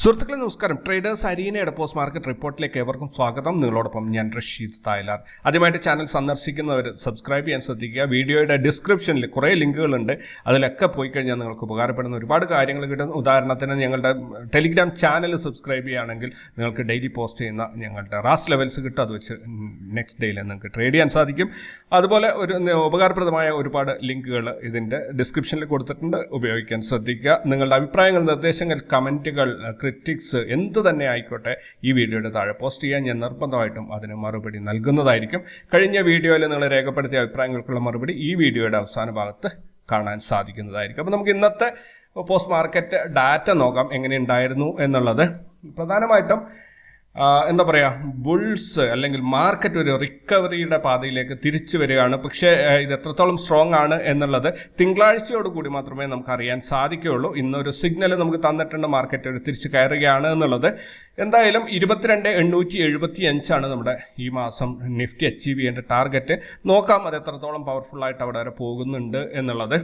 സുഹൃത്തുക്കളെ നമസ്കാരം. Traders അരീനയുടെ post market റിപ്പോർട്ടിലേക്ക് ഏവർക്കും സ്വാഗതം. നിങ്ങളോടൊപ്പം ഞാൻ റഷീദ് തായ്ലാർ. ആദ്യമായിട്ട് ചാനൽ സന്ദർശിക്കുന്നവർ സബ്സ്ക്രൈബ് ചെയ്യാൻ ശ്രദ്ധിക്കുക. വീഡിയോയുടെ ഡിസ്ക്രിപ്ഷനിൽ കുറേ ലിങ്കുകളുണ്ട്. അതിലൊക്കെ പോയി കഴിഞ്ഞാൽ നിങ്ങൾക്ക് ഉപകാരപ്പെടുന്ന ഒരുപാട് കാര്യങ്ങൾ കിട്ടും. ഉദാഹരണത്തിന് ഞങ്ങളുടെ ടെലിഗ്രാം ചാനൽ സബ്സ്ക്രൈബ് ചെയ്യുകയാണെങ്കിൽ നിങ്ങൾക്ക് ഡെയിലി പോസ്റ്റ് ചെയ്യുന്ന ഞങ്ങളുടെ റാസ് ലെവൽസ് കിട്ടും. അത് വെച്ച് നെക്സ്റ്റ് ഡേയിൽ നിങ്ങൾക്ക് ട്രേഡ് ചെയ്യാൻ സാധിക്കും. അതുപോലെ ഒരു ഉപകാരപ്രദമായ ഒരുപാട് ലിങ്കുകൾ ഇതിന്റെ ഡിസ്ക്രിപ്ഷനിൽ കൊടുത്തിട്ടുണ്ട്. ഉപയോഗിക്കാൻ ശ്രദ്ധിക്കുക. നിങ്ങളുടെ അഭിപ്രായങ്ങൾ നിർദ്ദേശങ്ങൾ കമന്റുകൾ ക്രിറ്റിക്സ് എന്ത് തന്നെ ആയിക്കോട്ടെ ഈ വീഡിയോയുടെ താഴെ പോസ്റ്റ് ചെയ്യാൻ ഞാൻ നിർബന്ധമായിട്ടും അതിന് മറുപടി നൽകുന്നതായിരിക്കും. കഴിഞ്ഞ വീഡിയോയിൽ നിങ്ങൾ രേഖപ്പെടുത്തിയ അഭിപ്രായങ്ങൾക്കുള്ള മറുപടി ഈ വീഡിയോയുടെ അവസാന ഭാഗത്ത് കാണാൻ സാധിക്കുന്നതായിരിക്കും. അപ്പോൾ നമുക്ക് ഇന്നത്തെ പോസ്റ്റ് മാർക്കറ്റ് ഡാറ്റ നോക്കാം എങ്ങനെ ഉണ്ടായിരുന്നു എന്നുള്ളത്. പ്രധാനമായിട്ടും എന്താ പറയുക ബുൾസ് അല്ലെങ്കിൽ മാർക്കറ്റ് ഒരു റിക്കവറിയുടെ പാതയിലേക്ക് തിരിച്ചു വരികയാണ്. പക്ഷേ ഇത് എത്രത്തോളം സ്ട്രോങ് ആണ് എന്നുള്ളത് തിങ്കളാഴ്ചയോട് കൂടി മാത്രമേ നമുക്ക് അറിയാൻ സാധിക്കുകയുള്ളൂ. ഇന്നൊരു സിഗ്നൽ നമുക്ക് തന്നിട്ടുണ്ട് മാർക്കറ്റ് ഒരു തിരിച്ചു കയറുകയാണ് എന്നുള്ളത്. എന്തായാലും ഇരുപത്തിരണ്ട് എണ്ണൂറ്റി എഴുപത്തി അഞ്ചാണ് നമ്മുടെ ഈ മാസം നിഫ്റ്റി അച്ചീവ് ചെയ്യേണ്ട ടാർഗറ്റ് നോക്കാം അത് എത്രത്തോളം പവർഫുള്ളായിട്ട് അവിടെ വരെ പോകുന്നുണ്ട് എന്നുള്ളത്.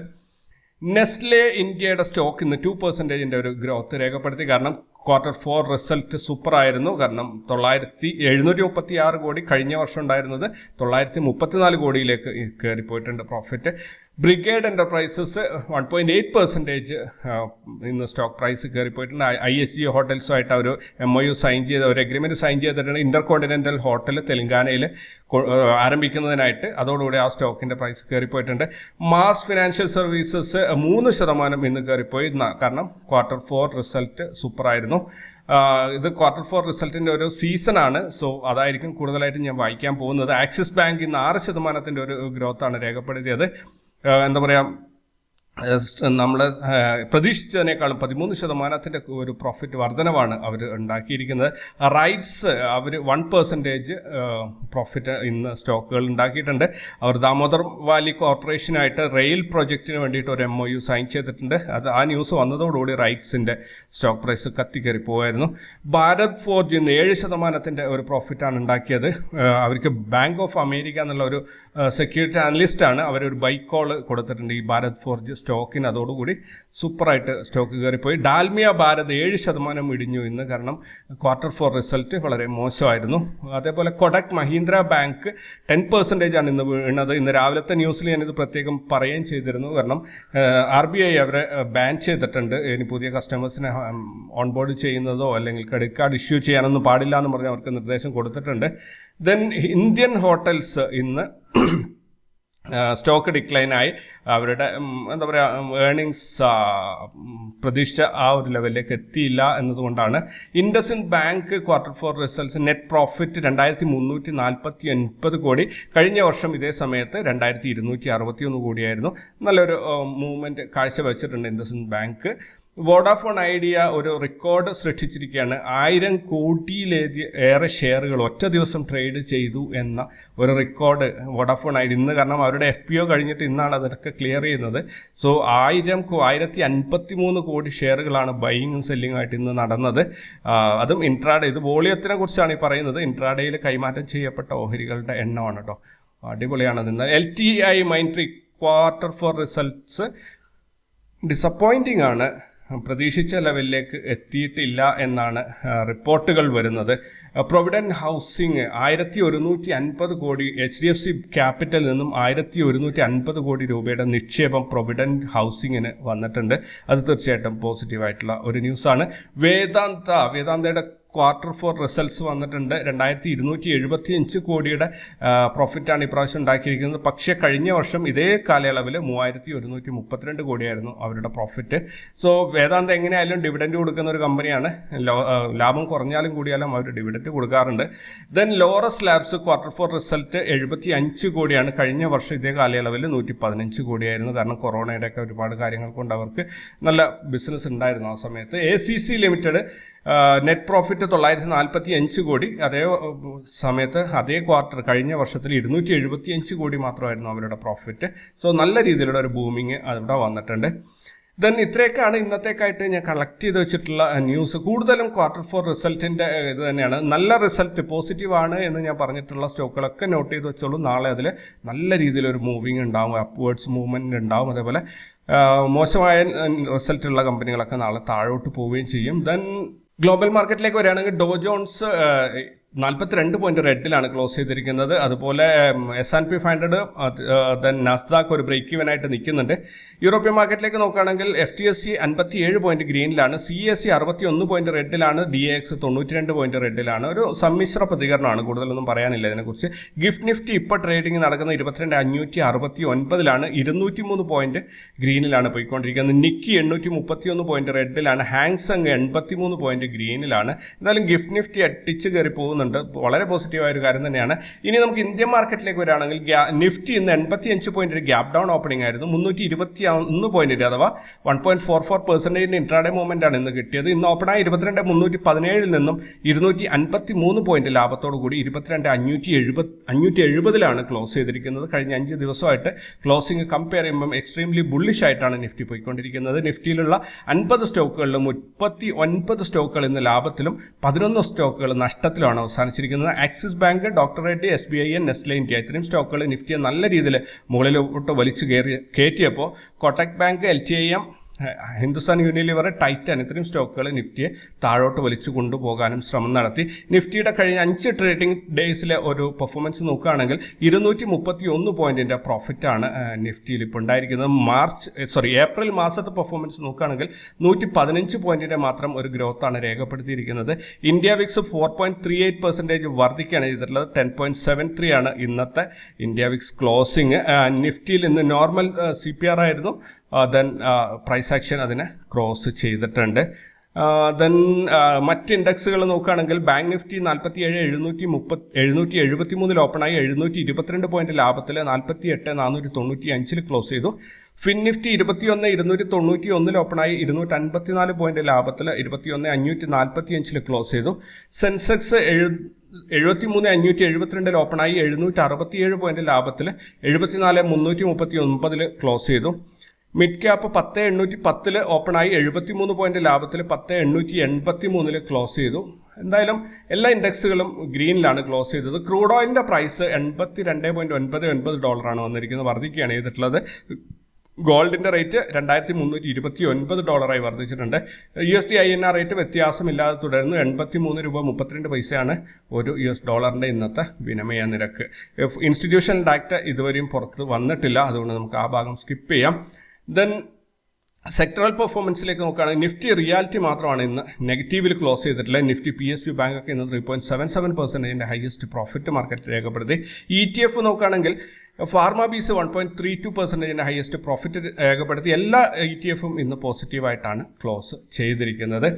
നെസ്ലെ ഇന്ത്യയുടെ സ്റ്റോക്ക് ഇന്ന് ടു പെർസെന്റേജിന്റെ ഒരു ഗ്രോത്ത് രേഖപ്പെടുത്തി. കാരണം ക്വാർട്ടർ ഫോർ റിസൾട്ട് സൂപ്പർ ആയിരുന്നു. കാരണം തൊള്ളായിരത്തി എഴുന്നൂറ്റി മുപ്പത്തി ആറ് കോടി കഴിഞ്ഞ വർഷം ഉണ്ടായിരുന്നത് തൊള്ളായിരത്തി മുപ്പത്തിനാല് കോടിയിലേക്ക് കയറിപ്പോയിട്ടുണ്ട് profit Brigade Enterprises one point eight percentage ഇന്ന് സ്റ്റോക്ക് പ്രൈസ് കയറിപ്പോയിട്ടുണ്ട്. ഐ എസ് ജി ഹോട്ടൽസുമായിട്ട് അവർ എം ഒ യു സൈൻ ചെയ്ത ഒരു എഗ്രിമെന്റ് സൈൻ ചെയ്തിട്ടുണ്ട്. ഇന്റർ കോണ്ടിനെന്റൽ ഹോട്ടൽ തെലങ്കാനയിൽ ആരംഭിക്കുന്നതിനായിട്ട് അതോടുകൂടി ആ സ്റ്റോക്കിന്റെ പ്രൈസ് കയറിപ്പോയിട്ടുണ്ട്. മാസ് ഫിനാൻഷ്യൽ സർവീസസ് മൂന്ന് ശതമാനം ഇന്ന് കയറിപ്പോയി. കാരണം ക്വാർട്ടർ ഫോർ റിസൾട്ട് സൂപ്പറായിരുന്നു. ഇത് ക്വാർട്ടർ ഫോർ റിസൾട്ടിന്റെ ഒരു സീസണാണ് സോ അതായിരിക്കും കൂടുതലായിട്ട് ഞാൻ വായിക്കാൻ പോകുന്നത്. ആക്സിസ് ബാങ്ക് ഇന്ന് ആറ് ശതമാനത്തിന്റെ ഒരു ഗ്രോത്താണ് രേഖപ്പെടുത്തിയത്. എന്താ പറയുക നമ്മൾ പ്രതീക്ഷിച്ചതിനേക്കാളും പതിമൂന്ന് ശതമാനത്തിന്റെ ഒരു പ്രോഫിറ്റ് വർധനവാണ് അവർ ഉണ്ടാക്കിയിരിക്കുന്നത്. റൈറ്റ്സ് അവർ വൺ പെർസെന്റേജ് പ്രോഫിറ്റ് ഇന്ന് സ്റ്റോക്കുകൾ ഉണ്ടാക്കിയിട്ടുണ്ട്. അവർ ദാമോദർ വാലി കോർപ്പറേഷനായിട്ട് റെയിൽ പ്രൊജക്റ്റിന് വേണ്ടിയിട്ട് ഒരു എം ഒ യു സൈൻ ചെയ്തിട്ടുണ്ട്. അത് ആ ന്യൂസ് വന്നതോടുകൂടി റൈറ്റ്സിന്റെ സ്റ്റോക്ക് പ്രൈസ് കത്തിക്കയറി പോവായിരുന്നു. ഭാരത് ഫോർജ് ഇന്ന് ഏഴ് ശതമാനത്തിന്റെ ഒരു പ്രോഫിറ്റാണ് ഉണ്ടാക്കിയത്. അവർക്ക് ബാങ്ക് ഓഫ് അമേരിക്ക എന്നുള്ള ഒരു സെക്യൂരിറ്റി അനലിസ്റ്റാണ് അവരൊരു ബൈക്ക് കോൾ കൊടുത്തിട്ടുണ്ട് ഈ ഭാരത് ഫോർജ് സ്റ്റോക്കിന് അതോടുകൂടി സൂപ്പറായിട്ട് സ്റ്റോക്ക് കയറിപ്പോയി. ഡാൽമിയ ഭാരത് ഏഴ് ശതമാനം ഇടിഞ്ഞു ഇന്ന്. കാരണം ക്വാർട്ടർ ഫോർ റിസൾട്ട് വളരെ മോശമായിരുന്നു. അതേപോലെ Kotak Mahindra bank ten percentage ആണ് ഇന്ന് വീണത്. ഇന്ന് രാവിലത്തെ ന്യൂസിൽ ഞാനിത് പ്രത്യേകം പറയുകയും ചെയ്തിരുന്നു. കാരണം ആർ ബി ഐ അവരെ ബാൻ ചെയ്തിട്ടുണ്ട്. ഇനി പുതിയ കസ്റ്റമേഴ്സിനെ ഓൺബോർഡ് ചെയ്യുന്നതോ അല്ലെങ്കിൽ ക്രെഡിറ്റ് കാർഡ് ഇഷ്യൂ ചെയ്യാനൊന്നും പാടില്ല എന്ന് പറഞ്ഞ് അവർക്ക് നിർദ്ദേശം കൊടുത്തിട്ടുണ്ട്. ദെൻ ഇന്ത്യൻ ഹോട്ടൽസ് ഇന്ന് സ്റ്റോക്ക് ഡിക്ലൈനായി അവരുടെ എന്താ പറയുക ഏർണിങ്സ് പ്രതീക്ഷ ആ ഒരു ലെവലിലേക്ക് എത്തിയില്ല എന്നതുകൊണ്ടാണ് IndusInd bank quarter four results net profit രണ്ടായിരത്തി മുന്നൂറ്റി നാൽപ്പത്തി ഒൻപത് കോടി. കഴിഞ്ഞ വർഷം ഇതേ സമയത്ത് രണ്ടായിരത്തി ഇരുന്നൂറ്റി അറുപത്തി ഒന്ന് കോടിയായിരുന്നു. നല്ലൊരു മൂവ്മെന്റ് കാഴ്ചവെച്ചിട്ടുണ്ട് ഇൻഡസിൻ ബാങ്ക്. വോഡാഫോൺ ഐഡിയ ഒരു റെക്കോർഡ് സൃഷ്ടിച്ചിരിക്കുകയാണ്. ആയിരം കോടിയിലേതി ഏറെ ഷെയറുകൾ ഒറ്റ ദിവസം ട്രേഡ് ചെയ്തു എന്ന ഒരു റെക്കോർഡ് വോഡാഫോൺ ഐഡിയ ഇന്ന് കാരണം അവരുടെ എഫ് പി ഒ കഴിഞ്ഞിട്ട് ഇന്നാണ് അതൊക്കെ ക്ലിയർ ചെയ്യുന്നത്. സോ ആയിരം ആയിരത്തി അൻപത്തി മൂന്ന് കോടി ഷെയറുകളാണ് ബൈയിങ്ങും സെല്ലിങ്ങും ആയിട്ട് ഇന്ന് നടന്നത്. അതും ഇൻട്രാഡേ ഇത് വോളിയത്തിനെ കുറിച്ചാണ് ഈ പറയുന്നത്. ഇൻട്രാഡേയിൽ കൈമാറ്റം ചെയ്യപ്പെട്ട ഓഹരികളുടെ എണ്ണമാണ് കേട്ടോ അടിപൊളിയാണ് നിന്ന് L T I Mindtree quarter four results disappointing ആണ്. പ്രതീക്ഷിച്ച ലെവലിലേക്ക് എത്തിയിട്ടില്ല എന്നാണ് റിപ്പോർട്ടുകൾ വരുന്നത്. പ്രൊവിഡന്റ് ഹൗസിംഗ് ആയിരത്തി ഒരുന്നൂറ്റി അൻപത് crore H D F C ക്യാപിറ്റലിൽ നിന്നും ആയിരത്തി ഒരുന്നൂറ്റി അൻപത് കോടി രൂപയുടെ നിക്ഷേപം പ്രൊവിഡന്റ് ഹൗസിങ്ങിന് വന്നിട്ടുണ്ട്. അത് തീർച്ചയായിട്ടും പോസിറ്റീവായിട്ടുള്ള ഒരു ന്യൂസാണ്. വേദാന്ത വേദാന്തയുടെ ക്വാർട്ടർ ഫോർ റിസൾട്ട്സ് വന്നിട്ടുണ്ട്. രണ്ടായിരത്തി ഇരുന്നൂറ്റി എഴുപത്തി അഞ്ച് കോടിയുടെ പ്രോഫിറ്റാണ് ഇപ്രാവശ്യം ഉണ്ടാക്കിയിരിക്കുന്നത്. പക്ഷേ കഴിഞ്ഞ വർഷം ഇതേ കാലയളവിൽ മൂവായിരത്തി ഒരുന്നൂറ്റി മുപ്പത്തിരണ്ട് കോടിയായിരുന്നു അവരുടെ പ്രോഫിറ്റ് സോ വേദാന്ത എങ്ങനെയായാലും ഡിവിഡൻഡ് കൊടുക്കുന്ന ഒരു കമ്പനിയാണ് ലാഭം കുറഞ്ഞാലും കൂടിയാലും അവർ ഡിവിഡൻഡ് കൊടുക്കാറുണ്ട്. Then Laurus Labs quarter four result എഴുപത്തി അഞ്ച് കോടിയാണ്. കഴിഞ്ഞ വർഷം ഇതേ കാലയളവിൽ നൂറ്റി പതിനഞ്ച് കോടിയായിരുന്നു. കാരണം കൊറോണയുടെയൊക്കെ ഒരുപാട് കാര്യങ്ങൾ കൊണ്ട് അവർക്ക് നല്ല ബിസിനസ് ഉണ്ടായിരുന്നു ആ സമയത്ത്. A C C limited net profit തൊള്ളായിരത്തി നാൽപ്പത്തി അഞ്ച് കോടി. അതേ സമയത്ത് അതേ ക്വാർട്ടർ കഴിഞ്ഞ വർഷത്തിൽ ഇരുന്നൂറ്റി എഴുപത്തി അഞ്ച് കോടി മാത്രമായിരുന്നു അവരുടെ പ്രോഫിറ്റ് സോ നല്ല രീതിയിലുള്ള ഒരു ബൂമിങ് അവിടെ വന്നിട്ടുണ്ട്. ദെൻ ഇത്രയൊക്കെയാണ് ഇന്നത്തേക്കായിട്ട് ഞാൻ കളക്ട് ചെയ്ത് വെച്ചിട്ടുള്ള ന്യൂസ് കൂടുതലും ക്വാർട്ടർ ഫോർ റിസൾട്ടിന്റെ ഇത് തന്നെയാണ്. നല്ല റിസൾട്ട് പോസിറ്റീവ് ആണ് എന്ന് ഞാൻ പറഞ്ഞിട്ടുള്ള സ്റ്റോക്കുകളൊക്കെ നോട്ട് ചെയ്ത് വെച്ചോളൂ. നാളെ അതിൽ നല്ല രീതിയിലൊരു മൂവിങ് ഉണ്ടാവും അപ്വേർഡ്സ് മൂവ്മെന്റ് ഉണ്ടാവും. അതേപോലെ മോശമായ റിസൾട്ടുള്ള കമ്പനികളൊക്കെ നാളെ താഴോട്ട് പോവുകയും ചെയ്യും. ദെൻ ഗ്ലോബൽ മാർക്കറ്റിലേക്ക് വരികയാണെങ്കിൽ ഡോ ജോൺസ് നാൽപ്പത്തിരണ്ട് പോയിന്റ് റെഡിലാണ് ക്ലോസ് ചെയ്തിരിക്കുന്നത്. അതുപോലെ S and P five hundred then Nasdaq ഒരു ബ്രേക്ക് ആയിട്ട് നിൽക്കുന്നുണ്ട്. യൂറോപ്യൻ മാർക്കറ്റിലേക്ക് നോക്കുകയാണെങ്കിൽ എഫ് ടി എസ് സി അൻപത്തി ഏഴ് പോയിന്റ് ഗ്രീനിലാണ്. സി എസ് സി അറുപത്തി ഒന്ന് പോയിന്റ് റെഡിലാണ് ഡി എക്സ് തൊണ്ണൂറ്റി രണ്ട് പോയിന്റ് റെഡിലാണ് ഒരു സമ്മിശ്ര പ്രതികരണമാണ്. കൂടുതലൊന്നും പറയാനില്ല ഇതിനെക്കുറിച്ച്. ഗിഫ്റ്റ് നിഫ്റ്റി ഇപ്പോൾ ട്രേഡിംഗ് നടക്കുന്ന ഇരുപത്തിരണ്ട് അഞ്ഞൂറ്റി അറുപത്തി ഒൻപതിലാണ് ഇരുന്നൂറ്റി മൂന്ന് പോയിന്റ് ഗ്രീനിലാണ് പോയിക്കൊണ്ടിരിക്കുന്നത്. നിക്കി എണ്ണൂറ്റി മുപ്പത്തി ഒന്ന് പോയിന്റ് റെഡിലാണ് ഹാങ്സങ് എൺപത്തി മൂന്ന് പോയിന്റ് ഗ്രീനിലാണ്. എന്നാലും ഗിഫ്റ്റ് നിഫ്റ്റി അട്ടിച്ച് കയറി പോകുന്നുണ്ട് വളരെ പോസിറ്റീവായ ഒരു കാര്യം തന്നെയാണ്. ഇനി നമുക്ക് ഇന്ത്യൻ മാർക്കറ്റിലേക്ക് വരികയാണെങ്കിൽ നിഫ്റ്റി ഇന്ന് എൺപത്തി അഞ്ച് പോയിന്റ് ഒരു ഗ്യാപ് ഡൗൺ ഓപ്പണിംഗ് ആയിരുന്നു. മുന്നൂറ്റി ഇരുപത്തി ഒന്ന് പോയിന്റ് അഥവാ വൺ പോയിന്റ് ഫോർ ഫോർ പെർസെന്റേജിന്റെ ഇൻട്രാഡേ മൂവ്മെന്റ് ആണ് ഇന്ന് കിട്ടിയത്. ഇന്ന് ഓപ്പണായ ഇരുപത്തിരണ്ട് മുന്നൂറ്റി പതിനേഴിൽ നിന്നും ഇരുന്നൂറ്റി അൻപത്തി മൂന്ന് പോയിന്റ് ലാഭത്തോടു കൂടി ഇരുപത്തിരണ്ട് അഞ്ഞൂറ്റി എഴുപത് അഞ്ഞൂറ്റി എഴുപതിലാണ് ക്ലോസ് ചെയ്തിരിക്കുന്നത്. കഴിഞ്ഞ അഞ്ച് ദിവസമായിട്ട് ക്ലോസിംഗ് കമ്പയർ ചെയ്യുമ്പം എക്സ്ട്രീംലി ബുള്ളിഷ് ആയിട്ടാണ് നിഫ്റ്റി പോയിക്കൊണ്ടിരിക്കുന്നത്. നിഫ്റ്റിയിലുള്ള അൻപത് സ്റ്റോക്കുകളിലും മുപ്പത്തി ഒൻപത് സ്റ്റോക്കുകൾ ഇന്ന് ലാഭത്തിലും പതിനൊന്ന് സ്റ്റോക്കുകൾ നഷ്ടത്തിലുമാണ് അവസാനിച്ചിരിക്കുന്നത്. Axis bank doctor Reddy S B I N Nestle India. ഇത്രയും സ്റ്റോക്കുകൾ നിഫ്റ്റിയെ നല്ല രീതിയിൽ മുകളിലോട്ട് വലിച്ചു കയറി കയറ്റിയപ്പോൾ Kotak bank L T I M Hindustan Unilever Titan ഇത്രയും സ്റ്റോക്കുകൾ നിഫ്റ്റിയെ താഴോട്ട് വലിച്ചു കൊണ്ടുപോകാനും ശ്രമം നടത്തി. നിഫ്റ്റിയുടെ കഴിഞ്ഞ അഞ്ച് ട്രേഡിംഗ് ഡേയ്സിലെ ഒരു പെർഫോമൻസ് നോക്കുകയാണെങ്കിൽ ഇരുന്നൂറ്റി മുപ്പത്തി ഒന്ന് പോയിന്റിന്റെ പ്രോഫിറ്റാണ് നിഫ്റ്റിയിൽ ഇപ്പോൾ ഉണ്ടായിരിക്കുന്നത്. മാർച്ച് സോറി ഏപ്രിൽ മാസത്തെ പെർഫോമൻസ് നോക്കുകയാണെങ്കിൽ നൂറ്റി പതിനഞ്ച് പോയിന്റിന്റെ മാത്രം ഒരു ഗ്രോത്ത് ആണ് രേഖപ്പെടുത്തിയിരിക്കുന്നത്. India VIX four point three eight percentage വർദ്ധിക്കുകയാണ് ചെയ്തിട്ടുള്ളത്. ടെൻ പോയിന്റ് സെവൻ ത്രീ ആണ് ഇന്നത്തെ ഇന്ത്യ വിക്സ് ക്ലോസിംഗ് നിഫ്റ്റിയിൽ ഇന്ന് നോർമൽ സി പി ആർ ആയിരുന്നു. ദെൻ പ്രൈസ് ആക്ഷൻ അതിനെ ക്രോസ് ചെയ്തിട്ടുണ്ട്. ദെൻ മറ്റ് ഇൻഡെക്സുകൾ നോക്കുകയാണെങ്കിൽ ബാങ്ക് നിഫ്റ്റി നാൽപ്പത്തി ഏഴ് എഴുന്നൂറ്റി മുപ്പത്തി എഴുന്നൂറ്റി എഴുപത്തി മൂന്നിൽ ഓപ്പണായി എഴുന്നൂറ്റി ഇരുപത്തിരണ്ട് പോയിന്റ് ലാഭത്തിൽ നാൽപ്പത്തി എട്ട് നാനൂറ്റി തൊണ്ണൂറ്റി അഞ്ചിൽ ക്ലോസ് ചെയ്തു. ഫിൻ നിഫ്റ്റി ഇരുപത്തിയൊന്ന് ഇരുന്നൂറ്റി തൊണ്ണൂറ്റി ഒന്നിൽ ഓപ്പണായി ഇരുന്നൂറ്റി അൻപത്തിനാല് പോയിന്റ് ലാഭത്തിൽ ഇരുപത്തിയൊന്ന് അഞ്ഞൂറ്റി നാൽപ്പത്തി അഞ്ചിൽ ക്ലോസ് ചെയ്തു. സെൻസെക്സ് എഴു എഴുപത്തി മൂന്ന് അഞ്ഞൂറ്റി എഴുപത്തിരണ്ടിൽ ഓപ്പണായി എഴുന്നൂറ്റി അറുപത്തിയേഴ് പോയിന്റ് ലാഭത്തിൽ എഴുപത്തിനാല് മുന്നൂറ്റി മുപ്പത്തി ഒൻപതിൽ ക്ലോസ് ചെയ്തു. മിഡ് ക്യാപ്പ് പത്ത് എണ്ണൂറ്റി പത്തിൽ ഓപ്പണായി എഴുപത്തി മൂന്ന് പോയിന്റ് ലാഭത്തിൽ പത്ത് എണ്ണൂറ്റി എൺപത്തി മൂന്നിൽ ക്ലോസ് ചെയ്തു. എന്തായാലും എല്ലാ ഇൻഡെക്സുകളും ഗ്രീനിലാണ് ക്ലോസ് ചെയ്തത്. ക്രൂഡ് ഓയിലിന്റെ പ്രൈസ് എൺപത്തി രണ്ട് പോയിന്റ് ഒൻപത് ഒൻപത് ഡോളറാണ് വന്നിരിക്കുന്നത്. വർദ്ധിക്കുകയാണ് ചെയ്തിട്ടുള്ളത്. ഗോൾഡിന്റെ റേറ്റ് രണ്ടായിരത്തി മുന്നൂറ്റി ഇരുപത്തി ഒൻപത് ഡോളറായി വർദ്ധിച്ചിട്ടുണ്ട്. U S D I N R rate വ്യത്യാസമില്ലാതെ തുടരുന്നു. എൺപത്തി മൂന്ന് രൂപ മുപ്പത്തിരണ്ട് പൈസയാണ് ഒരു യു എസ് ഡോളറിന്റെ ഇന്നത്തെ വിനിമയ നിരക്ക്. ഇൻസ്റ്റിറ്റ്യൂഷൻ ഡാറ്റ ഇതുവരെയും പുറത്ത് വന്നിട്ടില്ല. അതുകൊണ്ട് നമുക്ക് ആ ഭാഗം സ്കിപ്പ് ചെയ്യാം. ദെൻ സെക്ടറൽ പെർഫോമൻസിലേക്ക് നോക്കുകയാണെങ്കിൽ നിഫ്റ്റി റിയാലിറ്റി മാത്രമാണ് ഇന്ന് നെഗറ്റീവിൽ ക്ലോസ് ചെയ്തിട്ടുള്ളത്. Nifty P S U bank ഒക്കെ ഇന്ന് ത്രീ പോയിന്റ് സെവൻ സെവൻ പെർസെന്റേജിന്റെ ഹയസ്റ്റ് പ്രോഫിറ്റ് മാർക്കറ്റ് രേഖപ്പെടുത്തി. ഇ ടി എഫ് നോക്കുകയാണെങ്കിൽ pharma BeES one point three two പെർസെന്റേജിന്റെ highest profit രേഖപ്പെടുത്തി. എല്ലാ ഇ ടി എഫും ഇന്ന് പോസിറ്റീവായിട്ടാണ് ക്ലോസ് ചെയ്തിരിക്കുന്നത്.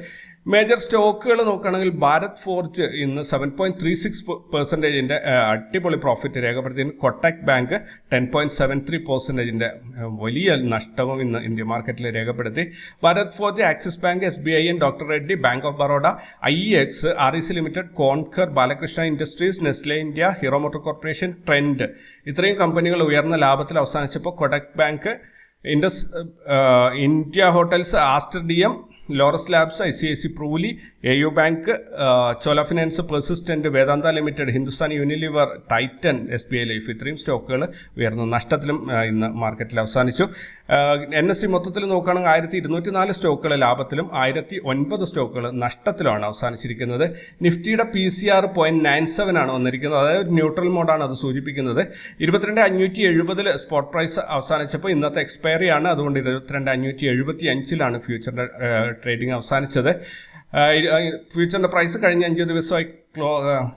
മേജർ സ്റ്റോക്കുകൾ നോക്കുകയാണെങ്കിൽ ഭാരത് ഫോർജ് ഇന്ന് സെവൻ പോയിന്റ് ത്രീ സിക്സ് പെർസെന്റേജിന്റെ അടിപൊളി പ്രോഫിറ്റ് രേഖപ്പെടുത്തി Kotak bank ten point seven three പെർസെന്റേജിന്റെ വലിയ നഷ്ടവും ഇന്ന് ഇന്ത്യ മാർക്കറ്റിൽ രേഖപ്പെടുത്തി. Bharat forge Axis bank S B I N doctor Reddy bank of Baroda I X R E C limited Concor Balakrishna industries Nestle India Hero motor corporation trend ഇത്രയും കമ്പനികൾ ഉയർന്ന ലാഭത്തിൽ അവസാനിച്ചപ്പോൾ Kotak bank Indus India hotels Aster D M Laurus labs I C I C Pruli A U bank Chola finance Persistent Vedanta limited Hindustan Unilever Titan S B I life ഇത്രയും സ്റ്റോക്കുകൾ ഉയർന്ന നഷ്ടത്തിലും ഇന്ന് മാർക്കറ്റിൽ അവസാനിച്ചു. എൻ എസ് സി മൊത്തത്തിൽ നോക്കുകയാണെങ്കിൽ ആയിരത്തി ഇരുന്നൂറ്റി നാല് സ്റ്റോക്കുകൾ ലാഭത്തിലും ആയിരത്തി ഒൻപത് സ്റ്റോക്കുകൾ നഷ്ടത്തിലുമാണ് അവസാനിച്ചിരിക്കുന്നത്. നിഫ്റ്റിയുടെ P C R point nine seven ആണ് വന്നിരിക്കുന്നത്. അതായത് ഒരു ന്യൂട്രൽ മോഡാണ് അത് സൂചിപ്പിക്കുന്നത്. ഇരുപത്തിരണ്ട് അഞ്ഞൂറ്റി എഴുപതിൽ സ്പോട്ട് പ്രൈസ് അവസാനിച്ചപ്പോൾ ഇന്നത്തെ എക്സ്പയറി ആണ് അതുകൊണ്ട് ഇരുപത്തിരണ്ട് അഞ്ഞൂറ്റി എഴുപത്തി അഞ്ചിലാണ് ഫ്യൂച്ചറിന്റെ ട്രേഡിംഗ് അവസാനിച്ചത്. ഫ്യൂച്ചറിന്റെ പ്രൈസ് കഴിഞ്ഞ അഞ്ച് ദിവസമായി ക്ലോ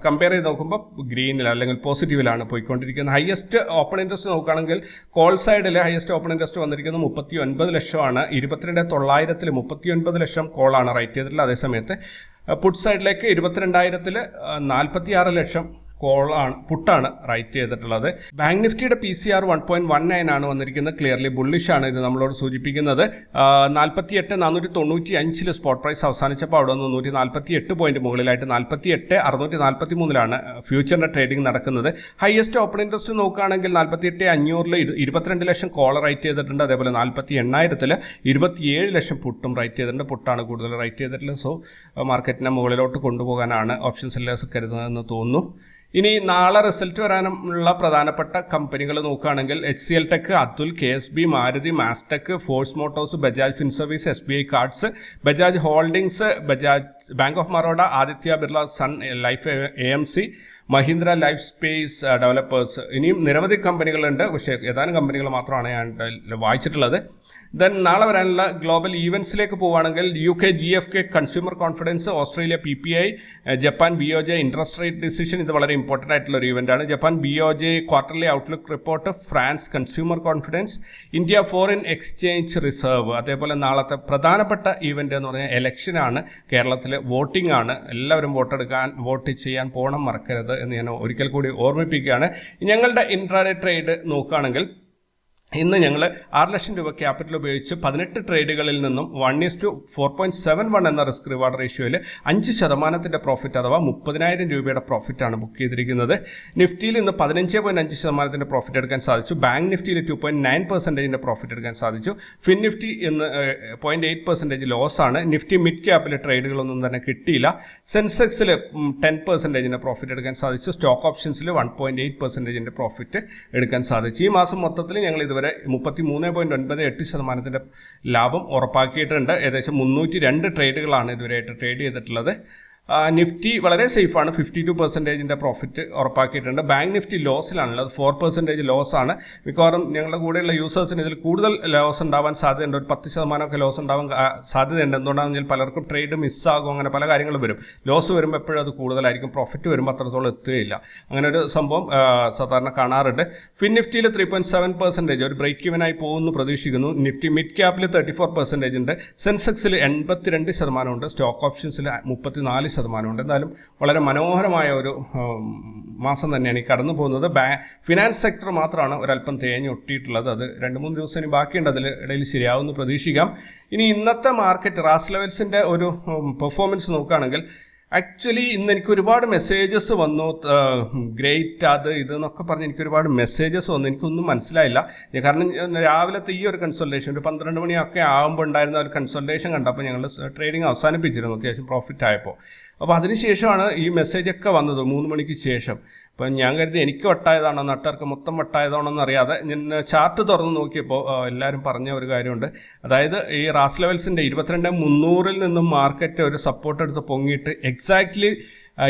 കമ്പയർ ചെയ്ത് നോക്കുമ്പോൾ ഗ്രീനിൽ അല്ലെങ്കിൽ പോസിറ്റീവിലാണ് പോയിക്കൊണ്ടിരിക്കുന്നത്. ഹയസ്റ്റ് ഓപ്പൺ ഇൻട്രസ്റ്റ് നോക്കുകയാണെങ്കിൽ കോൾ സൈഡിൽ ഹയസ്റ്റ് ഓപ്പൺ ഇൻട്രസ്റ്റ് വന്നിരിക്കുന്നത് മുപ്പത്തി ഒൻപത് ലക്ഷമാണ്. ഇരുപത്തിരണ്ട് തൊള്ളായിരത്തിൽ മുപ്പത്തി ഒൻപത് ലക്ഷം കോളാണ് റൈറ്റ് ചെയ്തിട്ടുള്ളത്. അതേസമയത്ത് പുട്ട് സൈഡിലേക്ക് ഇരുപത്തിരണ്ടായിരത്തിൽ നാൽപ്പത്തി ആറ് ലക്ഷം കോളാണ് പുട്ടാണ് റൈറ്റ് ചെയ്തിട്ടുള്ളത്. ബാങ്ക് നിഫ്റ്റിയുടെ P C R one point one nine ആണ് വന്നിരിക്കുന്നത്. ക്ലിയർലി ബുള്ളിഷ് ആണ് ഇത് നമ്മളോട് സൂചിപ്പിക്കുന്നത്. നാൽപ്പത്തി എട്ട് നാനൂറ്റി തൊണ്ണൂറ്റി അഞ്ചിൽ സ്പോട്ട് പ്രൈസ് അവസാനിച്ചപ്പോൾ അവിടെ നിന്ന് നൂറ്റി നാൽപ്പത്തി എട്ട് പോയിന്റ് മുകളിലായിട്ട് നാൽപ്പത്തി എട്ട് അറുന്നൂറ്റി നാൽപ്പത്തി മൂന്നിലാണ് ഫ്യൂച്ചറിന്റെ ട്രേഡിംഗ് നടക്കുന്നത്. ഹയസ്റ്റ് ഓപ്പൺ ഇൻട്രസ്റ്റ് നോക്കുകയാണെങ്കിൽ നാൽപ്പത്തി എട്ട് അഞ്ഞൂറിൽ ഇരുപത്തിരണ്ട് ലക്ഷം കോൾ റൈറ്റ് ചെയ്തിട്ടുണ്ട്. അതേപോലെ നാൽപ്പത്തി എണ്ണായിരത്തിൽ ഇരുപത്തിയേഴ് ലക്ഷം പുട്ടും റൈറ്റ് ചെയ്തിട്ടുണ്ട്. പുട്ടാണ് കൂടുതൽ റൈറ്റ് ചെയ്തിട്ടുള്ളത്. സോ മാർക്കറ്റിനെ മുകളിലോട്ട് കൊണ്ടുപോകാനാണ് ഓപ്ഷൻ സെല്ലേഴ്സ് കരുതുന്നതെന്ന് തോന്നുന്നു. ഇനി നാളെ റിസൾട്ട് വരാനുള്ള പ്രധാനപ്പെട്ട കമ്പനികൾ നോക്കുകയാണെങ്കിൽ H C L tech Atul K S B Maruti Mastek Force Motors Bajaj Finserv S B I cards Bajaj holdings Bajaj bank of Baroda Aditya Birla Sun Life A M C Mahindra Lifespace developers ഇനിയും നിരവധി കമ്പനികളുണ്ട്. പക്ഷേ ഏതാനും കമ്പനികൾ മാത്രമാണ് ഞാൻ വായിച്ചിട്ടുള്ളത്. Then നാളെ വരാനുള്ള global ഈവൻസിലേക്ക് പോവുകയാണെങ്കിൽ U K G F K consumer confidence Australia P P I Japan B O J interest rate decision ഇത് വളരെ ഇമ്പോർട്ടന്റ് ആയിട്ടുള്ള ഒരു ഇവന്റാണ് Japan B O J quarterly outlook report France consumer confidence India foreign exchange reserve അതേപോലെ നാളത്തെ പ്രധാനപ്പെട്ട event എന്ന് പറഞ്ഞാൽ എലക്ഷനാണ് കേരളത്തിലെ വോട്ടിംഗ് ആണ്. എല്ലാവരും വോട്ടെടുക്കാൻ വോട്ട് ചെയ്യാൻ പോകണം മറക്കരുത്. എന്ന് ഞാൻ ഒരിക്കൽ കൂടി ഓർമ്മിപ്പിക്കുകയാണ്. ഞങ്ങളുടെ ഇൻട്രാഡേ ട്രേഡ് നോക്കുകയാണെങ്കിൽ ഇന്ന് ഞങ്ങൾ ആറ് ലക്ഷം രൂപ ക്യാപിറ്റൽ ഉപയോഗിച്ച് പതിനെട്ട് ട്രേഡുകളിൽ നിന്നും one is to four point seven one എന്ന റിസ്ക് റിവാർഡ് റേഷ്യോയിൽ അഞ്ച് ശതമാനത്തിന്റെ പ്രോഫിറ്റ് അഥവാ മുപ്പതിനായിരം രൂപയുടെ പ്രോഫിറ്റാണ് ബുക്ക് ചെയ്തിരിക്കുന്നത്. നിഫ്റ്റിയിൽ ഇന്ന് പതിനഞ്ച് പോയിന്റ് അഞ്ച് ശതമാനത്തിന്റെ പ്രോഫിറ്റ് എടുക്കാൻ സാധിച്ചു. ബാങ്ക് നിഫ്റ്റിയിൽ ടു പോയിന്റ് നയൻ പെർസെന്റേജിന്റെ പ്രോഫിറ്റ് എടുക്കാൻ സാധിച്ചു. ഫിൻ നിഫ്റ്റി ഇന്ന് പോയിന്റ് എയ്റ്റ് പെർസെന്റേജ് ലോസാണ് നിഫ്റ്റി മിഡ് ക്യാപ്പിൽ ട്രേഡുകളൊന്നും തന്നെ കിട്ടിയില്ല. സെൻസെക്സിൽ ടെൻ പെർസെന്റേജിന്റെ പ്രോഫിറ്റ് എടുക്കാൻ സാധിച്ചു. സ്റ്റോക്ക് ഓപ്ഷൻസിൽ വൺ പോയിന്റ് എയ്റ്റ് പെർസെന്റേജിന്റെ പ്രോഫിറ്റ് എടുക്കാൻ സാധിച്ചു. ഈ മാസം മൊത്തത്തിൽ ഞങ്ങൾ ഇതുവരെ മുപ്പത്തി മൂന്ന് പോയിന്റ് ഒൻപത് എട്ട് ശതമാനത്തിന്റെ ലാഭം ഉറപ്പാക്കിയിട്ടുണ്ട്. ഏകദേശം മുന്നൂറ്റി രണ്ട് ട്രേഡുകളാണ് ഇതുവരെയായിട്ട് ട്രേഡ് ചെയ്തിട്ടുള്ളത്. നിഫ്റ്റി വളരെ സേഫാണ് ഫിഫ്റ്റി ടു പെർസെന്റേജിന്റെ പ്രോഫിറ്റ് ഉറപ്പാക്കിയിട്ടുണ്ട്. ബാങ്ക് നിഫ്റ്റി ലോസിലാണുള്ളത് ഫോർ പെർസെന്റേജ് ലോസാണ് മിക്കവാറും ഞങ്ങളുടെ കൂടെയുള്ള യൂസേഴ്സിന് ഇതിൽ കൂടുതൽ ലോസ് ഉണ്ടാവാൻ സാധ്യതയുണ്ട്. ഒരു പത്ത് ശതമാനമൊക്കെ ലോസ് ഉണ്ടാവാൻ സാധ്യതയുണ്ട്. എന്തുകൊണ്ടാണെന്ന് വെച്ചാൽ പലർക്കും ട്രേഡ് മിസ്സാകും അങ്ങനെ പല കാര്യങ്ങളും വരും. ലോസ് വരുമ്പോൾ എപ്പോഴും അത് കൂടുതലായിരിക്കും. പ്രോഫിറ്റ് വരുമ്പോൾ അത്രത്തോളം എത്തുകയില്ല. അങ്ങനെ ഒരു സംഭവം സാധാരണ കാണാറുണ്ട്. ഫിൻ നിഫ്റ്റിയിൽ ത്രീ പോയിന്റ് സെവൻ പെർസെന്റേജ് ഒരു ബ്രേക്ക് ഇവനായി പോകുമെന്ന് പ്രതീക്ഷിക്കുന്നു. നിഫ്റ്റി മിഡ് ക്യാപ്പിൽ തേർട്ടി ഫോർ പെർസെന്റേജ് ഉണ്ട്. സെൻസെക്സിൽ എൺപത്തിരണ്ട് ശതമാനമുണ്ട്. സ്റ്റോക്ക് ഓപ്ഷൻസിൽ മുപ്പത്തിനാല് ശതമാനമുണ്ട്. എന്തായാലും വളരെ മനോഹരമായ ഒരു മാസം തന്നെയാണ് ഈ കടന്നു പോകുന്നത്. ബാ ഫിനാൻസ് സെക്ടർ മാത്രമാണ് ഒരല്പം തേഞ്ഞ് ഒട്ടിയിട്ടുള്ളത്. അത് രണ്ട് മൂന്ന് ദിവസം ഇനി ബാക്കിയുണ്ട്. അതിൽ ഇടയിൽ ശരിയാവുമെന്ന് പ്രതീക്ഷിക്കാം. ഇനി ഇന്നത്തെ മാർക്കറ്റ് റാസ് ലെവൽസിന്റെ ഒരു പെർഫോമൻസ് നോക്കുകയാണെങ്കിൽ ആക്ച്വലി ഇന്ന് എനിക്ക് ഒരുപാട് മെസ്സേജസ് വന്നു. ഗ്രേറ്റ് അത് ഇത് എന്നൊക്കെ പറഞ്ഞ് എനിക്ക് ഒരുപാട് മെസ്സേജസ് വന്നു. എനിക്കൊന്നും മനസ്സിലായില്ല. കാരണം രാവിലത്തെ ഈ ഒരു കൺസൾട്ടേഷൻ ഒരു പന്ത്രണ്ട് മണിയൊക്കെ ആകുമ്പോൾ ഉണ്ടായിരുന്ന ഒരു കൺസൾട്ടേഷൻ കണ്ടപ്പോൾ ഞങ്ങൾ ട്രേഡിംഗ് അവസാനിപ്പിച്ചിരുന്നു. അത്യാവശ്യം പ്രോഫിറ്റ് ആയപ്പോൾ അപ്പോൾ അതിനുശേഷമാണ് ഈ മെസ്സേജ് ഒക്കെ വന്നത് മൂന്ന് മണിക്ക് ശേഷം. അപ്പം ഞാൻ കരുതി എനിക്ക് വട്ടായതാണോ നട്ടർക്ക് മൊത്തം വട്ടായതാണോ എന്ന് അറിയാതെ ഞാൻ ചാർട്ട് തുറന്ന് നോക്കിയപ്പോൾ എല്ലാവരും പറഞ്ഞ ഒരു കാര്യമുണ്ട്. അതായത് ഈ റാസ് ലെവൽസിന്റെ ഇരുപത്തിരണ്ട് മുന്നൂറിൽ നിന്നും മാർക്കറ്റ് ഒരു സപ്പോർട്ട് എടുത്ത് പൊങ്ങിയിട്ട് എക്സാക്ട്ലി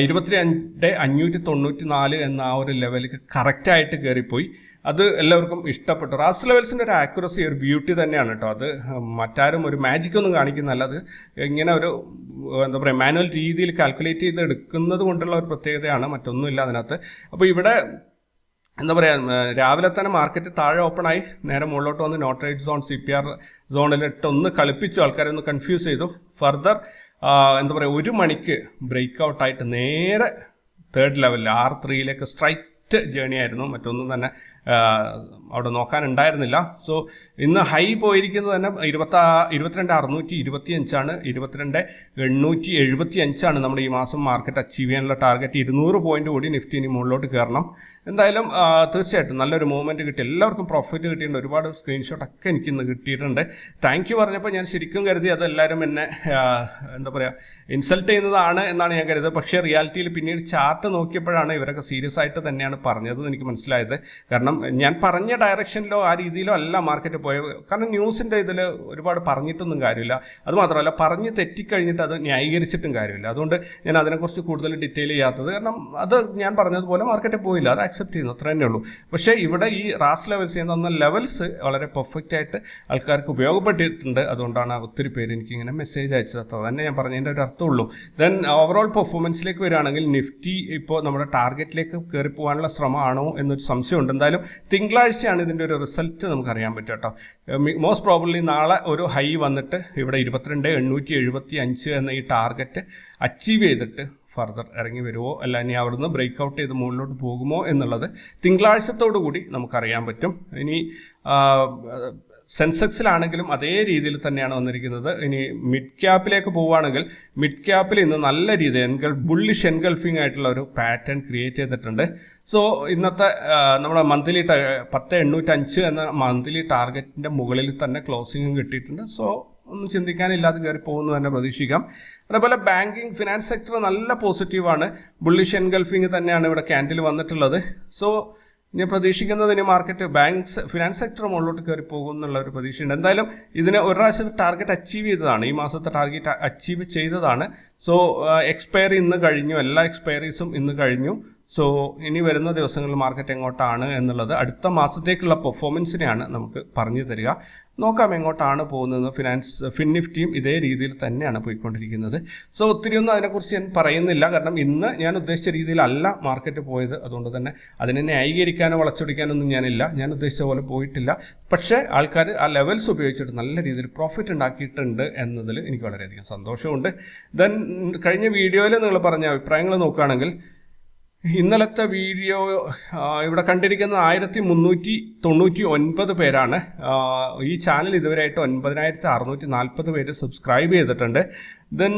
ഇരുപത്തിരണ്ട് അഞ്ഞൂറ്റി തൊണ്ണൂറ്റി നാല് എന്ന ആ ഒരു ലെവലിലേക്ക് കറക്റ്റായിട്ട് കയറിപ്പോയി അത് എല്ലാവർക്കും ഇഷ്ടപ്പെട്ടു. റാസ് ലെവൽസിന്റെ ഒരു ആക്യുറസി ഒരു ബ്യൂട്ടി തന്നെയാണ് കേട്ടോ അത്. മറ്റാരും ഒരു മാജിക് ഒന്നും കാണിക്കുന്നല്ല. അത് ഇങ്ങനെ ഒരു എന്താ പറയുക മാനുവൽ രീതിയിൽ കാൽക്കുലേറ്റ് ചെയ്ത് എടുക്കുന്നത് കൊണ്ടുള്ള ഒരു പ്രത്യേകതയാണ്. മറ്റൊന്നുമില്ല അതിനകത്ത്. അപ്പോൾ ഇവിടെ എന്താ പറയുക രാവിലെ തന്നെ മാർക്കറ്റ് താഴെ ഓപ്പൺ ആയി. നേരെ മുകളിലോട്ട് വന്ന് not rate zone C P R സോണിലിട്ട് ഒന്ന് കളിപ്പിച്ചു. ആൾക്കാരെ ഒന്ന് കൺഫ്യൂസ് ചെയ്തു. ഫർദർ എന്താ പറയുക ഒരു മണിക്ക് ബ്രേക്ക് ഔട്ടായിട്ട് നേരെ തേർഡ് ലെവലിൽ ആർ ത്രീയിലേക്ക് സ്ട്രൈറ്റ് ജേണി ആയിരുന്നു. മറ്റൊന്നും തന്നെ അവിടെ നോക്കാനുണ്ടായിരുന്നില്ല. സോ ഇന്ന് ഹൈ പോയിരിക്കുന്നത് തന്നെ ഇരുപത്തി ഇരുപത്തിരണ്ട് അറുന്നൂറ്റി ഇരുപത്തി അഞ്ചാണ് ഇരുപത്തിരണ്ട് എണ്ണൂറ്റി എഴുപത്തി അഞ്ചാണ് നമ്മൾ ഈ മാസം മാർക്കറ്റ് അച്ചീവ് ചെയ്യാനുള്ള ടാർഗറ്റ് ഇരുന്നൂറ് പോയിന്റ് കൂടി നിഫ്റ്റി ഇനി മുകളിലോട്ട് കയറണം. എന്തായാലും തീർച്ചയായിട്ടും നല്ലൊരു മൂവ്മെന്റ് കിട്ടി. എല്ലാവർക്കും പ്രോഫിറ്റ് കിട്ടിയിട്ടുണ്ട്. ഒരുപാട് സ്ക്രീൻഷോട്ട് ഒക്കെ എനിക്ക് ഇന്ന് കിട്ടിയിട്ടുണ്ട്. താങ്ക് യു പറഞ്ഞപ്പോൾ ഞാൻ ശരിക്കും കരുതി അത് എല്ലാവരും എന്നെ എന്താ പറയുക ഇൻസൾട്ട് ചെയ്യുന്നതാണ് എന്നാണ് ഞാൻ കരുതുന്നത് പക്ഷേ റിയാലിറ്റിയിൽ പിന്നീട് ചാർട്ട് നോക്കിയപ്പോഴാണ് ഇവരൊക്കെ സീരിയസ് ആയിട്ട് തന്നെയാണ് പറഞ്ഞത് എനിക്ക് മനസ്സിലായത്. കാരണം ഞാൻ പറഞ്ഞ ഡയറക്ഷനിലോ ആ രീതിയിലോ അല്ല മാർക്കറ്റ് പോയത്. കാരണം ന്യൂസിന്റെ ഇതിൽ ഒരുപാട് പറഞ്ഞിട്ടൊന്നും കാര്യമില്ല. അതുമാത്രമല്ല പറഞ്ഞ് തെറ്റിക്കഴിഞ്ഞിട്ട് അത് ന്യായീകരിച്ചിട്ടും കാര്യമില്ല. അതുകൊണ്ട് ഞാൻ അതിനെക്കുറിച്ച് കൂടുതൽ ഡീറ്റെയിൽ ചെയ്യാത്തത് കാരണം അത് ഞാൻ പറഞ്ഞതുപോലെ മാർക്കറ്റ് പോയില്ല. അത് അക്സെപ്റ്റ് ചെയ്യുന്നു. അത്ര തന്നെ ഉള്ളൂ. പക്ഷേ ഇവിടെ ഈ റാസ് ലെവൽസ് ചെയ്യുന്ന ലെവൽസ് വളരെ പെർഫെക്റ്റ് ആയിട്ട് ആൾക്കാർക്ക് ഉപയോഗപ്പെട്ടിട്ടുണ്ട്. അതുകൊണ്ടാണ് ഒത്തിരി പേര് എനിക്ക് ഇങ്ങനെ മെസ്സേജ് അയച്ചത്. അത്ര തന്നെ ഞാൻ പറഞ്ഞതിന്റെ ഒരു അർത്ഥമുള്ളൂ ദെൻ ഓവറോൾ പെർഫോമൻസിലേക്ക് വരികയാണെങ്കിൽ നിഫ്റ്റി ഇപ്പോൾ നമ്മുടെ ടാർഗറ്റിലേക്ക് കയറി പോകാനുള്ള ശ്രമമാണോ എന്നൊരു സംശയമുണ്ട്. എന്തായാലും തിങ്കളാഴ്ചയാണ് ഇതിന്റെ ഒരു റിസൾട്ട് നമുക്ക് അറിയാൻ പറ്റുക കേട്ടോ. മോസ്റ്റ് പ്രോബ്ലി നാളെ ഒരു ഹൈ വന്നിട്ട് ഇവിടെ ഇരുപത്തിരണ്ട് എണ്ണൂറ്റി എഴുപത്തി അഞ്ച് എന്ന ഈ ടാർഗറ്റ് അച്ചീവ് ചെയ്തിട്ട് ഫർദർ ഇറങ്ങി വരുമോ അല്ല ഇനി അവിടുന്ന് ബ്രേക്ക് ഔട്ട് ചെയ്ത് മുകളിലോട്ട് പോകുമോ എന്നുള്ളത് തിങ്കളാഴ്ചത്തോടു കൂടി നമുക്കറിയാൻ പറ്റും. ഇനി സെൻസെക്സിലാണെങ്കിലും അതേ രീതിയിൽ തന്നെയാണ് വന്നിരിക്കുന്നത്. ഇനി മിഡ് ക്യാപ്പിലേക്ക് പോവുകയാണെങ്കിൽ മിഡ് ക്യാപ്പിൽ ഇന്ന് നല്ല രീതിയിൽ എൻഗൾ ബുള്ളിഷ് എൻഗൾഫിംഗ് ആയിട്ടുള്ള ഒരു പാറ്റേൺ ക്രിയേറ്റ് ചെയ്തിട്ടുണ്ട്. സോ ഇന്നത്തെ നമ്മുടെ മന്ത്ലി പത്ത് എണ്ണൂറ്റഞ്ച് എന്ന മന്ത്ലി ടാർഗറ്റിന്റെ മുകളിൽ തന്നെ ക്ലോസിംഗും കിട്ടിയിട്ടുണ്ട്. സോ ഒന്നും ചിന്തിക്കാനില്ലാതെ കയറി പോകുന്നു തന്നെ പ്രതീക്ഷിക്കാം. അതേപോലെ ബാങ്കിങ് ഫിനാൻസ് സെക്ടർ നല്ല പോസിറ്റീവാണ് ബുള്ളിഷ് എൻഗൾഫിംഗ് തന്നെയാണ് ഇവിടെ ക്യാൻഡിൽ വന്നിട്ടുള്ളത്. സോ ഞാൻ പ്രതീക്ഷിക്കുന്നത് ഇനി മാർക്കറ്റ് ബാങ്ക്സ് ഫിനാൻസ് സെക്ടർ മുകളിലോട്ട് കയറി പോകും എന്നുള്ള ഒരു പ്രതീക്ഷയുണ്ട്. എന്തായാലും ഇതിന് ഒരു പ്രാവശ്യത്തെ ടാർഗറ്റ് അച്ചീവ് ചെയ്തതാണ്. ഈ മാസത്തെ ടാർഗറ്റ് അച്ചീവ് ചെയ്തതാണ്. സോ എക്സ്പയറി ഇന്ന് കഴിഞ്ഞു. എല്ലാ എക്സ്പയറീസും ഇന്ന് കഴിഞ്ഞു. സോ ഇനി വരുന്ന ദിവസങ്ങളിൽ മാർക്കറ്റ് എങ്ങോട്ടാണ് എന്നുള്ളത് അടുത്ത മാസത്തേക്കുള്ള പെർഫോമൻസിനെയാണ് നമുക്ക് പറഞ്ഞു തരിക. നോക്കാം എങ്ങോട്ടാണ് പോകുന്നത് ഫിനാൻസ് ഫിൻ നിഫ്റ്റിയും ഇതേ രീതിയിൽ തന്നെയാണ് പോയിക്കൊണ്ടിരിക്കുന്നത്. സോ ഒത്തിരി ഒന്നും അതിനെക്കുറിച്ച് ഞാൻ പറയുന്നില്ല. കാരണം ഇന്ന് ഞാൻ ഉദ്ദേശിച്ച രീതിയിലല്ല മാർക്കറ്റ് പോയത്. അതുകൊണ്ട് തന്നെ അതിനെ ന്യായീകരിക്കാനോ വളച്ചൊടിക്കാനൊന്നും ഞാനില്ല. ഞാൻ ഉദ്ദേശിച്ച പോലെ പോയിട്ടില്ല. പക്ഷേ ആൾക്കാർ ആ ലെവൽസ് ഉപയോഗിച്ചിട്ട് നല്ല രീതിയിൽ പ്രോഫിറ്റ് ഉണ്ടാക്കിയിട്ടുണ്ട് എന്നതിൽ എനിക്ക് വളരെയധികം സന്തോഷമുണ്ട്. ദെൻ കഴിഞ്ഞ വീഡിയോയിൽ നിങ്ങൾ പറഞ്ഞ അഭിപ്രായങ്ങൾ നോക്കുകയാണെങ്കിൽ ഇന്നലത്തെ വീഡിയോ ഇവിടെ കണ്ടിരിക്കുന്ന ആയിരത്തി മുന്നൂറ്റി തൊണ്ണൂറ്റി ഒൻപത് പേരാണ്. ഈ ചാനൽ ഇതുവരെയായിട്ട് ഒൻപതിനായിരത്തി അറുന്നൂറ്റി നാൽപ്പത് പേര് സബ്സ്ക്രൈബ് ചെയ്തിട്ടുണ്ട്. ദെൻ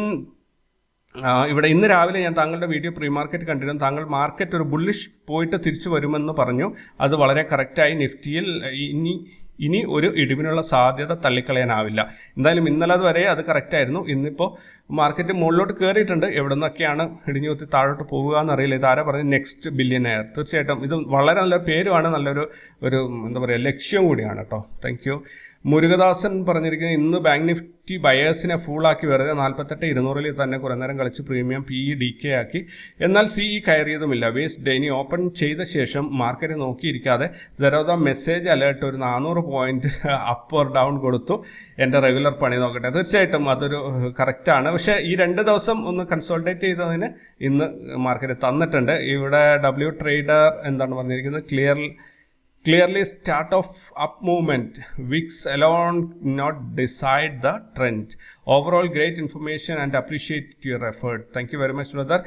ഇവിടെ ഇന്ന് രാവിലെ ഞാൻ താങ്കളുടെ വീഡിയോ പ്രീ മാർക്കറ്റ് കണ്ടിരുന്നു. താങ്കൾ മാർക്കറ്റ് ഒരു ബുള്ളിഷ് പോയിട്ട് തിരിച്ചു വരുമെന്ന് പറഞ്ഞു. അത് വളരെ കറക്റ്റായി നിഫ്റ്റിയിൽ ഇനി ഇനി ഒരു ഇടിവിനുള്ള സാധ്യത തള്ളിക്കളയാനാവില്ല. എന്തായാലും ഇന്നലെ വരെ അത് കറക്റ്റായിരുന്നു ഇന്നിപ്പോൾ മാർക്കറ്റ് മുകളിലോട്ട് കയറിയിട്ടുണ്ട് എവിടെ നിന്നൊക്കെയാണ് ഇടിഞ്ഞു കുത്തി താഴോട്ട് പോകുക എന്നറിയില്ല ഇത് ആരാ പറഞ്ഞ് നെക്സ്റ്റ് ബില്യനെയർ തീർച്ചയായിട്ടും ഇത് വളരെ നല്ല പേരുമാണ്. നല്ലൊരു ഒരു എന്താ പറയുക ലക്ഷ്യം കൂടിയാണ് കേട്ടോ. താങ്ക് യു മുരുകദാസൻ പറഞ്ഞിരിക്കുന്നത് ഇന്ന് ബാങ്ക് നിഫ്റ്റി ബയേഴ്സിനെ ഫുള്ളാക്കി വെറുതെ നാൽപ്പത്തെട്ട് ഇരുന്നൂറിൽ തന്നെ കുറേ നേരം കളിച്ച് premium P E D K ആക്കി. എന്നാൽ സി ഇ കയറിയതുമില്ല. വേസ്റ്റ് ഡെയിനി ഓപ്പൺ ചെയ്ത ശേഷം മാർക്കറ്റ് നോക്കിയിരിക്കാതെ ജെറോദ മെസ്സേജ് അലേർട്ട് ഒരു നാനൂറ് പോയിന്റ് അപ്പ് ഓർ ഡൗൺ കൊടുത്തു. എന്റെ റെഗുലർ പണി നോക്കട്ടെ. തീർച്ചയായിട്ടും അതൊരു കറക്റ്റാണ് പക്ഷേ ഈ രണ്ട് ദിവസം ഒന്ന് കൺസോൾട്ടേറ്റ് ചെയ്തതിന് ഇന്ന് മാർക്കറ്റ് തന്നിട്ടുണ്ട്. ഇവിടെ ഡബ്ല്യു ട്രേഡർ എന്താണ് പറഞ്ഞിരിക്കുന്നത്? Clear clearly start of up movement Weeks alone not decide the trend. Overall great information and appreciate your effort. Thank you very much brother.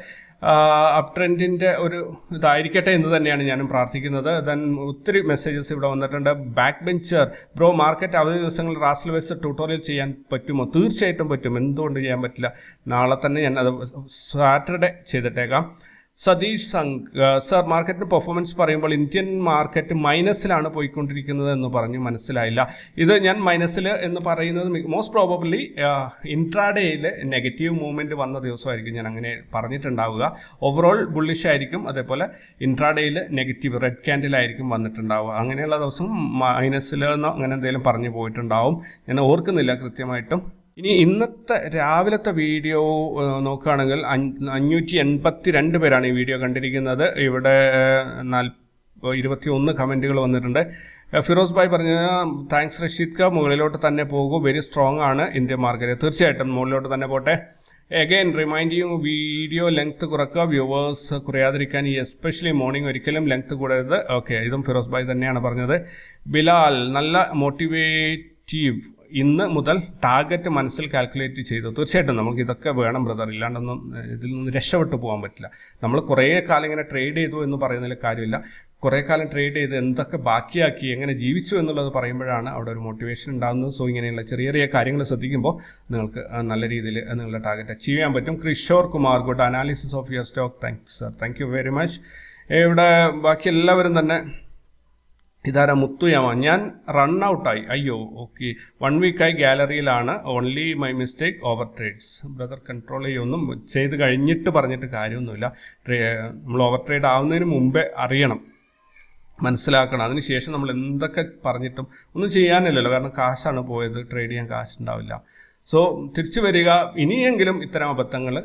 Up ട്രെൻഡിന്റെ ഒരു ഇതായിരിക്കട്ടെ എന്ന് തന്നെയാണ് ഞാനും പ്രാർത്ഥിക്കുന്നത്. ദെൻ ഒത്തിരി മെസ്സേജസ് ഇവിടെ വന്നിട്ടുണ്ട്. ബാക്ക് ബെഞ്ചർ ബ്രോ മാർക്കറ്റ് അവധി ദിവസങ്ങളിൽ റാസ്ൽ വെസ് ട്യൂട്ടോറിയൽ ചെയ്യാൻ പറ്റുമോ? തീർച്ചയായിട്ടും പറ്റും. എന്തുകൊണ്ട് ചെയ്യാൻ പറ്റില്ല? നാളെ തന്നെ ഞാൻ അത് സാറ്റർഡേ ചെയ്തിട്ടേക്കാം. സതീഷ് സംഘ് സർ മാർക്കറ്റിന് പെർഫോമൻസ് പറയുമ്പോൾ ഇന്ത്യൻ മാർക്കറ്റ് മൈനസിലാണ് പോയിക്കൊണ്ടിരിക്കുന്നത് എന്ന് പറഞ്ഞു മനസ്സിലായില്ല. ഇത് ഞാൻ മൈനസിൽ എന്ന് പറയുന്നത് മോസ്റ്റ് പ്രോബബ്ലി ഇൻട്രാഡേയിൽ നെഗറ്റീവ് മൂവ്മെന്റ് വന്ന ദിവസമായിരിക്കും ഞാൻ അങ്ങനെ പറഞ്ഞിട്ടുണ്ടാവുക. ഓവറോൾ ബുള്ളിഷ് ആയിരിക്കും അതേപോലെ ഇൻട്രാഡേയിൽ നെഗറ്റീവ് റെഡ് ക്യാൻഡിലായിരിക്കും വന്നിട്ടുണ്ടാവുക. അങ്ങനെയുള്ള ദിവസം മൈനസിൽ എന്നോ അങ്ങനെ എന്തെങ്കിലും പറഞ്ഞു പോയിട്ടുണ്ടാവും. ഞാൻ ഓർക്കുന്നില്ല കൃത്യമായിട്ടും. ഇനി ഇന്നത്തെ രാവിലത്തെ വീഡിയോ നോക്കുകയാണെങ്കിൽ അഞ്ഞൂറ്റി എൺപത്തി രണ്ട് പേരാണ് ഈ വീഡിയോ കണ്ടിരിക്കുന്നത്. ഇവിടെ നാൽ ഇരുപത്തി ഒന്ന് കമന്റുകൾ വന്നിട്ടുണ്ട്. ഫിറോസ് ഭായ് പറഞ്ഞ താങ്ക്സ് റഷീദ് ക മുകളിലോട്ട് തന്നെ പോകൂ. വെരി സ്ട്രോങ് ആണ് ഇന്ത്യ മാർക്കറ്റ്. തീർച്ചയായിട്ടും മുകളിലോട്ട് തന്നെ പോട്ടെ. Again remind you video length കുറക്കുക. വ്യൂവേഴ്സ് കുറയാതിരിക്കാൻ ഈ എസ്പെഷ്യലി മോർണിംഗ് ഒരിക്കലും ലെങ്ത് കൂടരുത്. ഓക്കെ ഇതും ഫിറോസ് ഭായ് തന്നെയാണ് പറഞ്ഞത്. ബിലാൽ നല്ല മോട്ടിവേറ്റീവ് ഇന്ന് മുതൽ ടാർഗറ്റ് മനസ്സിൽ കാൽക്കുലേറ്റ് ചെയ്തു തീർച്ചയായിട്ടും നമുക്ക് ഇതൊക്കെ വേണം ബ്രദർ ഇല്ലാണ്ടൊന്നും ഇതിൽ നിന്ന് രക്ഷപ്പെട്ടു പോകാൻ പറ്റില്ല. നമ്മൾ കുറേ കാലം ഇങ്ങനെ ട്രേഡ് ചെയ്തു എന്ന് പറയുന്നതിൽ കാര്യമില്ല. കുറേ കാലം ട്രേഡ് ചെയ്ത് എന്തൊക്കെ ബാക്കിയാക്കി എങ്ങനെ ജീവിച്ചു എന്നുള്ളത് പറയുമ്പോഴാണ് അവിടെ ഒരു മോട്ടിവേഷൻ ഉണ്ടാകുന്നത്. സോ ഇങ്ങനെയുള്ള ചെറിയ ചെറിയ കാര്യങ്ങൾ ശ്രദ്ധിക്കുമ്പോൾ നിങ്ങൾക്ക് നല്ല രീതിയിൽ നിങ്ങളുടെ ടാർഗറ്റ് അച്ചീവ് ചെയ്യാൻ പറ്റും. Kishore Kumar good analysis of your stock thanks sir thank you very much ഇവിടെ ബാക്കി എല്ലാവരും തന്നെ ഇതാരാ മുത്തുയാമ ഞാൻ റൺ ഔട്ടായി അയ്യോ ഓക്കെ. വൺ വീക്കായി ഗാലറിയിലാണ് only my mistake over trades brother control ചെയ്യൊന്നും ചെയ്ത് കഴിഞ്ഞിട്ട് പറഞ്ഞിട്ട് കാര്യമൊന്നുമില്ല. നമ്മൾ ഓവർ ട്രേഡ് ആവുന്നതിന് മുമ്പേ അറിയണം. മനസ്സിലാക്കണം. അതിനുശേഷം നമ്മൾ എന്തൊക്കെ പറഞ്ഞിട്ടും ഒന്നും ചെയ്യാനില്ലല്ലോ. കാരണം കാശാണ് പോയത്. ട്രേഡ് ചെയ്യാൻ കാശ് ഉണ്ടാവില്ല സോ തിരിച്ചു വരിക. ഇനിയെങ്കിലും ഇത്തരം അബദ്ധങ്ങൾ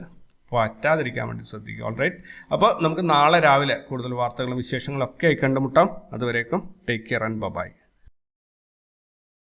പറ്റാതിരിക്കാൻ വേണ്ടി ശ്രദ്ധിക്കുക. ഓൾറൈറ്റ് അപ്പോൾ നമുക്ക് നാളെ രാവിലെ കൂടുതൽ വാർത്തകളും വിശേഷങ്ങളും ഒക്കെ ആയി കണ്ടുമുട്ടാം. അതുവരേക്കും ടേക്ക് കെയർ ആൻഡ് ബൈ